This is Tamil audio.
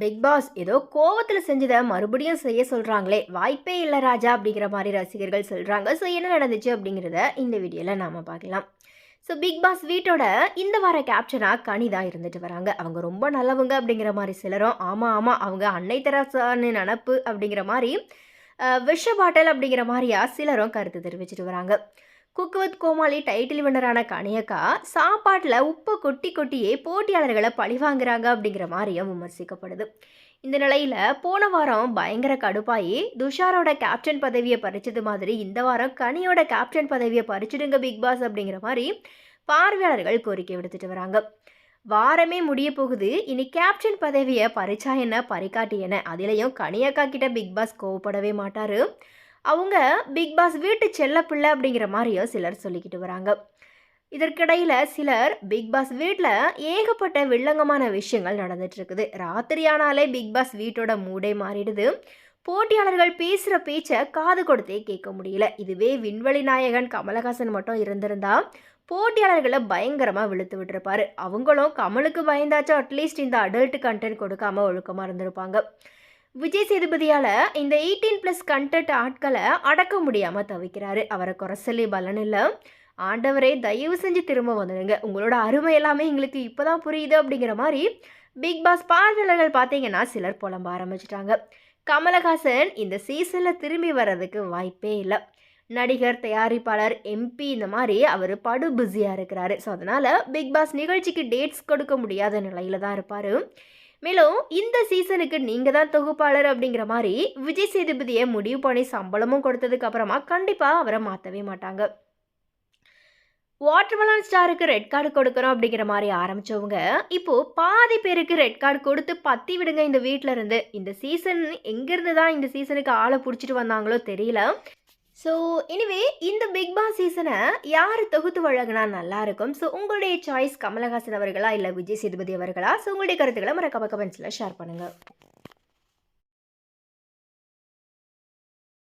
பிக் பாஸ் ஏதோ கோவத்தில் செஞ்சதை மறுபடியும் செய்ய சொல்கிறாங்களே வாய்ப்பே இல்லை ராஜா அப்படிங்கிற மாதிரி ரசிகர்கள் சொல்கிறாங்க ஸோ என்ன நடந்துச்சு அப்படிங்கிறத இந்த வீடியோவில் நாம் பார்க்கலாம். ஸோ பிக் பாஸ் வீட்டோட இந்த வார கேப்ஷனாக கனி தான் இருந்துட்டு வராங்க. அவங்க ரொம்ப நல்லவங்க அப்படிங்கிற மாதிரி சிலரும் ஆமாம் ஆமாம் அவங்க அன்னை தெரசான்னு நினப்பு அப்படிங்கிற மாதிரி விஷ பாட்டல் அப்படிங்கிற மாதிரியா சிலரும் கருத்து தெரிவிச்சிட்டு வராங்க. குக் வித் கோமாளி டைட்டில் வினரான கனியக்கா சாப்பாட்டில் உப்பு கொட்டி கொட்டியே போட்டியாளர்களை பழிவாங்குறாங்க அப்படிங்கிற மாதிரியும் விமர்சிக்கப்படுது. இந்த நிலையில் போன வாரம் பயங்கர கடுப்பாயி துஷாரோட கேப்டன் பதவியை பறிச்சது மாதிரி இந்த வாரம் கனியோட கேப்டன் பதவியை பறிச்சிடுங்க பிக் பாஸ் அப்படிங்கிற மாதிரி பார்வையாளர்கள் கோரிக்கை விடுத்துட்டு வராங்க. வாரமே முடிய போகுது இனி கேப்டன் பதவியை பறிச்சா என்ன பறிக்காட்டி என்ன? அதிலையும் கனியக்கா கிட்ட பிக் பாஸ் கோவப்படவே மாட்டாரு. அவங்க பிக் பாஸ் வீட்டு செல்லப்பிள்ளை அப்படிங்கிற மாதிரியும் சிலர் சொல்லிக்கிட்டு வராங்க. இதற்கிடையில் சிலர் பிக் பாஸ் வீட்டில் ஏகப்பட்ட வில்லங்கமான விஷயங்கள் நடந்துட்டு இருக்குது ராத்திரி ஆனாலே பிக் பாஸ் வீட்டோட மூடே மாறிடுது. போட்டியாளர்கள் பேசுகிற பேச்சை காது கொடுத்தே கேட்க முடியல. இதுவே விண்வெளி நாயகன் கமலஹாசன் மட்டும் இருந்திருந்தா போட்டியாளர்களை பயங்கரமாக விழுத்து விட்டுருப்பாரு. அவங்களும் கமலுக்கு பயந்தாச்சும் அட்லீஸ்ட் இந்த அடல்ட் கண்டென்ட் கொடுக்காம ஒழுக்கமாக இருந்திருப்பாங்க. விஜய் சேதுபதியால் இந்த எயிட்டீன் ப்ளஸ் கண்டென்ட் ஆட்களை அடக்க முடியாமல் தவிக்கிறாரு. அவரை குறை சொல்லி பலன் இல்லை. ஆண்டவரே தயவு செஞ்சு திரும்ப வந்துடுங்க. உங்களோட அருமை எல்லாமே எங்களுக்கு இப்போ தான் புரியுது அப்படிங்கிற மாதிரி பிக் பாஸ் பார்வையாளர்கள் பார்த்தீங்கன்னா சிலர் புலம்ப ஆரம்பிச்சிட்டாங்க. கமலஹாசன் இந்த சீசனில் திரும்பி வர்றதுக்கு வாய்ப்பே இல்லை. நடிகர் தயாரிப்பாளர் எம்பி இந்த மாதிரி அவர் படு பிஸியாக இருக்கிறாரு. ஸோ அதனால் பிக் பாஸ் நிகழ்ச்சிக்கு டேட்ஸ் கொடுக்க முடியாத நிலையில தான் இருப்பார். மேலும் இந்த சீசனுக்கு நீங்கள் தான் தொகுப்பாளர் அப்படிங்கிற மாதிரி விஜய் சேதுபதியை முடிவு பண்ணி சம்பளமும் கொடுத்ததுக்கு அப்புறமா கண்டிப்பாக அவரை மாற்றவே மாட்டாங்க. வாட்டர்மெலன் ஸ்டாருக்கு ரெட் கார்டு கொடுக்குறோம் அப்படிங்கிற மாதிரி ஆரம்பிச்சவங்க இப்போ பாதி பேருக்கு ரெட் கார்டு கொடுத்து பத்தி விடுங்க இந்த வீட்டில் இருந்து. இந்த சீசன் எங்கேருந்து தான் இந்த சீசனுக்கு ஆளை பிடிச்சிட்டு வந்தாங்களோ தெரியல. ஸோ எனிவே இந்த பிக் பாஸ் சீசனை யார் தொகுத்து வழங்கினா நல்லா இருக்கும் ஸோ உங்களுடைய சாய்ஸ் கமலஹாசன் அவர்களா இல்லை விஜய் சேதுபதி அவர்களா? ஸோ உங்களுடைய கருத்துக்களை மறக்காம கமெண்ட்ஸில் ஷேர் பண்ணுங்கள்